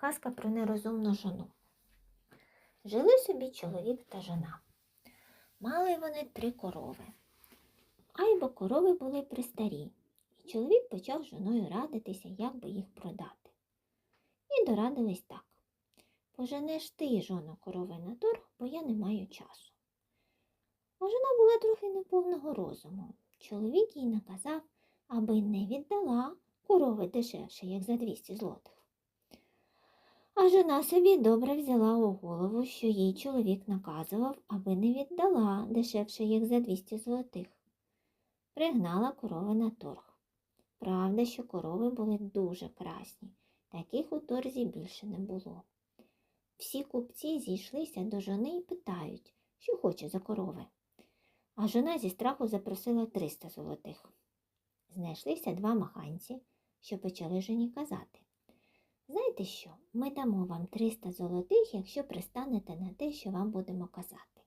Казка про нерозумну жону. Жили собі чоловік та жона. Мали вони три корови. Айбо корови були пристарі, і чоловік почав з жоною радитися, як би їх продати. І дорадились так. Поженеш ти, жоно, корови на торг, бо я не маю часу. А жона була трохи неповного розуму. Чоловік їй наказав, аби не віддала корови дешевше, як за 200 злотих. А жона собі добре взяла у голову, що їй чоловік наказував, аби не віддала дешевше, як за 200 злотих. Пригнала корови на торг. Правда, що корови були дуже красні, таких у торзі більше не було. Всі купці зійшлися до жони і питають, що хоче за корови. А жона зі страху запросила 300 золотих. Знайшлися два маханці, що почали жоні казати. Знаєте що, ми дамо вам 300 золотих, якщо пристанете на те, що вам будемо казати.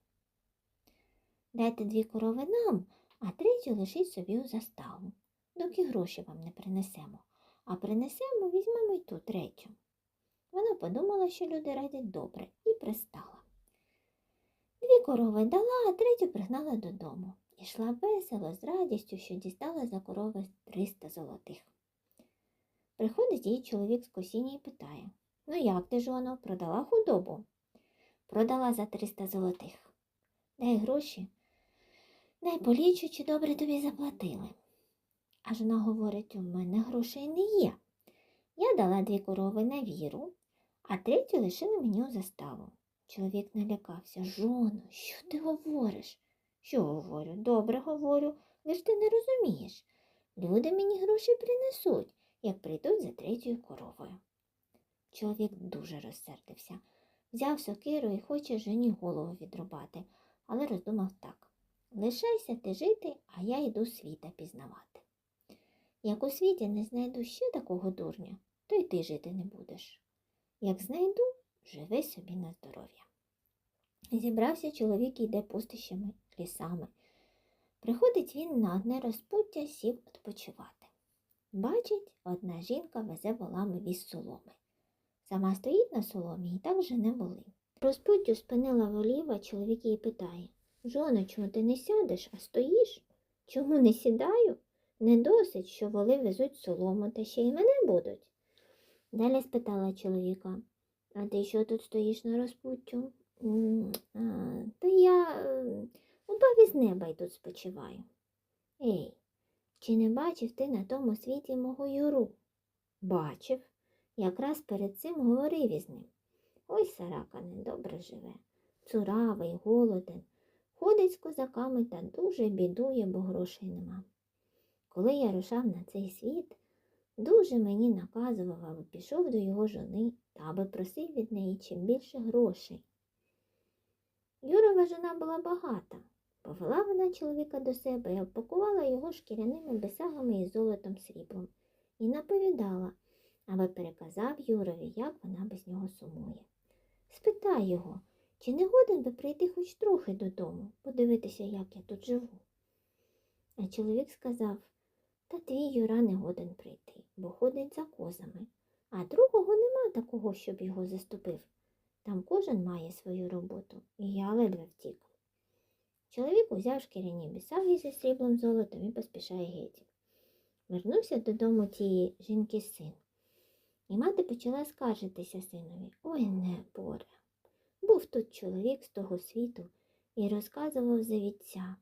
Дайте дві корови нам, а третю лишіть собі у заставу, доки гроші вам не принесемо, а принесемо, візьмемо й ту третю. Вона подумала, що люди радять добре, і пристала. Дві корови дала, а третю пригнала додому. Ішла весело, з радістю, що дістала за корови 300 золотих. Приходить їй чоловік з косіння і питає Ну як ти, жоно, продала худобу? Продала за 300 золотих. Дай гроші, дай полічу, чи добре тобі заплатили. А жона говорить, у мене грошей не є. Я дала дві корови на віру, а третю лишила мені у заставу. Чоловік налякався. Жоно, що ти говориш? Що говорю? Добре говорю, лиш ти не розумієш. Люди мені гроші принесуть як прийдуть за третьою коровою. Чоловік дуже розсердився, взяв сокиру і хоче жені голову відрубати, але роздумав так лишайся ти жити, а я йду світа пізнавати. Як у світі не знайду ще такого дурня, то й ти жити не будеш. Як знайду, живи собі на здоров'я. Зібрався чоловік і йде пустищами, лісами. Приходить він на одне розпуття, сів відпочивати. Бачить, одна жінка везе волами віз соломи. Сама стоїть на соломі і так жене воли. Розпуттю спинила волів, а чоловік її питає Жона, чому ти не сядеш, а стоїш? Чому не сідаю? Не досить, що воли везуть солому, та ще й мене будуть. Далі спитала чоловіка, а ти що тут стоїш на розпуттю? «М, Та я упав із неба й тут спочиваю. Ей, чи не бачив ти на тому світі мого Юру? Бачив. Якраз перед цим говорив із ним. Ой, сарака недобре живе, цуравий, голоден, ходить з козаками та дуже бідує, бо грошей нема. Коли я рушав на цей світ, дуже мені наказував, аби пішов до його жони та аби просив від неї чим більше грошей. Юрова жона була багата. Повела вона чоловіка до себе і опакувала його шкіряними бесагами із золотом сріблом і наповідала, аби переказав Юрові, як вона без нього сумує. Спитай його, чи не годен би прийти хоч трохи додому, подивитися, як я тут живу. А чоловік сказав та твій Юра не годен прийти, бо ходить за козами, а другого нема такого, щоб його заступив. Там кожен має свою роботу, і я ледве втік. Чоловік узяв шкіряні бісаги зі сріблом золотом і поспішає геть. Вернувся додому тієї жінки син. І мати почала скаржитися синові. Ой, не боре. Був тут чоловік з того світу і розказував за вітця,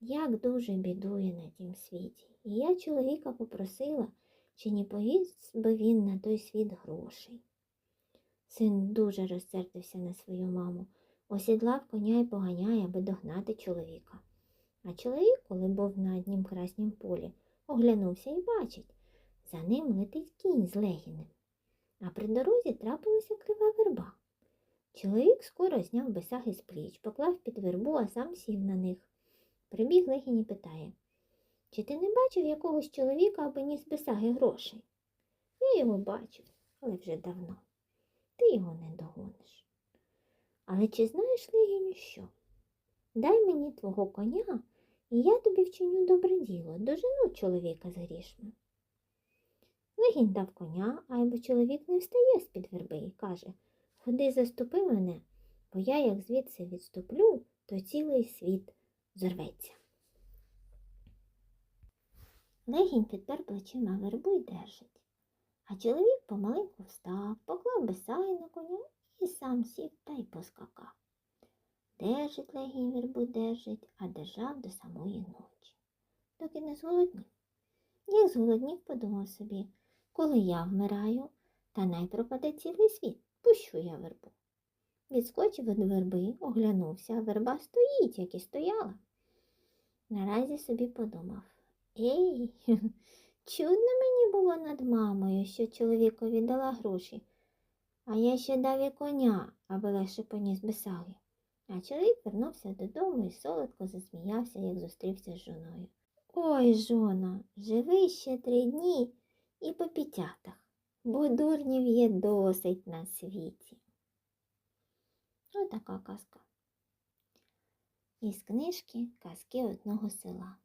як дуже бідує на тім світі. І я чоловіка попросила, чи не повіз би він на той світ грошей. Син дуже розсердився на свою маму осідлав коня й поганяє, аби догнати чоловіка. А чоловік, коли був на однім краснім полі, оглянувся і бачить, за ним летить кінь з легінем. А при дорозі трапилася крива верба. Чоловік скоро зняв бесаги з пліч, поклав під вербу, а сам сів на них. Прибіг легінь і питає Чи ти не бачив якогось чоловіка, аби ніс бесаги грошей? Я його бачив, але вже давно. Ти його не догониш. Але чи знаєш, Легіню, що? Дай мені твого коня, і я тобі вчиню добре діло, дожену чоловіка з грішми. Легінь дав коня, а айбо чоловік не встає з-під верби і каже Ходи, заступи мене, бо я як звідси відступлю, то цілий світ зорветься. Легінь підпер плечима вербу й держить. А чоловік помаленьку встав, поклав бесай на коня і сам сів та й поскакав. Держить легінь вербу держить, а держав до самої ночі, доки не зголоднів. Як зголоднів, подумав собі, коли я вмираю, та най пропаде цілий світ, пущу я вербу. Відскочив від верби, оглянувся, а верба стоїть, як і стояла. Наразі собі подумав Ей, чудно мені було над мамою, що чоловікові дала гроші, а я ще дав і коня, аби легше поніс бесаги. А чоловік вернувся додому і солодко засміявся, як зустрівся з жоною. Ой, жона, живи ще три дні і по пітятах, бо дурнів є досить на світі. Отака казка. Із книжки Казки одного села.